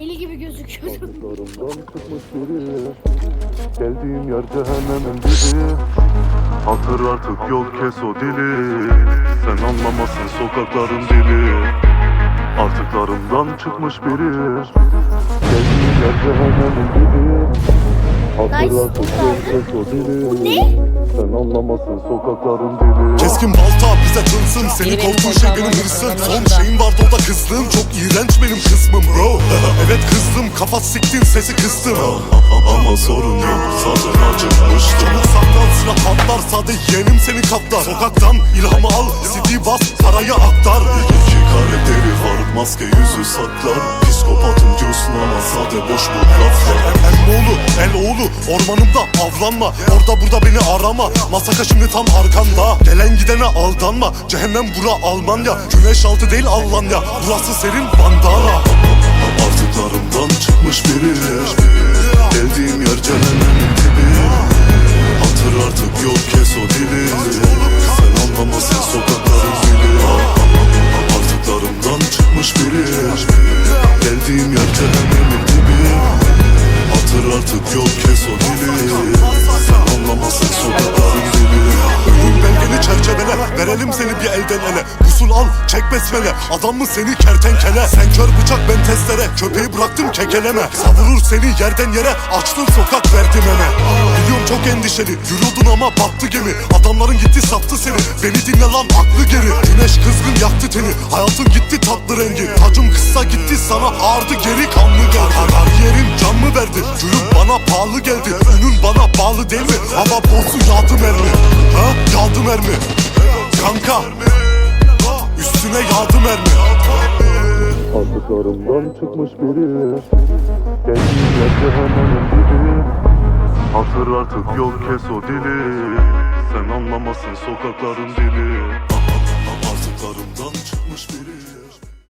Eli gibi gözüküyordu. Kaldıklarımdan çıkmış biri. Geldiğim yer cehennemin dibi Hatır artık yol kes o dili. Sen anlamazsın sokakların dili. Artıklarımdan çıkmış biri. Geldiğim yer cehennemin dibi Hatır Yol kes o dili Ne? Sen anlamazsın sokakların dili Keskin balta bize tılsım Seni korktuğun şey benim hırsım. Son şeyim vardı o da kızlığım. Çok iğrenç benim kısmım bro. Evet kızdım. Kafa siktin sesi kıstım. Ama sorun yok. Zaten acıkmıştım. Çabuk saklan silah patlar sade yeğenim seni kaplar. Sokaktan ilhamı al CD bas parayı aktar maske yüzü saklar. Psikopatım diyorsun ama sade boş bu laflar El oğlu el oğlu ormanımda avlanma. Orada burada beni arama. Masaka şimdi tam arkanda. Gelen gidene aldanma. Cehennem bura Almanya Güneş altı değil Almanya Burası serin bandana. Artıklarımdan çıkmış biri Verelim seni bir elden ele. Usul al çek besmele Adam mı seni kertenkele? Sen kör bıçak ben testere. Köpeği bıraktım kekeleme. Savurur seni yerden yere. Açtın sokak verdim eme Biliyorum çok endişeli. Yürüyordun ama battı gemi. Adamların gitti sattı seni. Beni dinle lan aklı geri. Güneş kızgın yaktı teni. Hayatın gitti tatlı rengi. Tacım kısa gitti sana ağrıdı geri kanlı geldi. Kariyerim can mı verdi? Gülüm bana pahalı geldi. Ünün bana bağlı değil mi? Ama bozu yağdı mermi Ha yağdı mermi Artıklarımdan çıkmış biri. Yer cehennemin dibi. Hatır artık yol kes o dili. Sen anlamazsın sokakların dili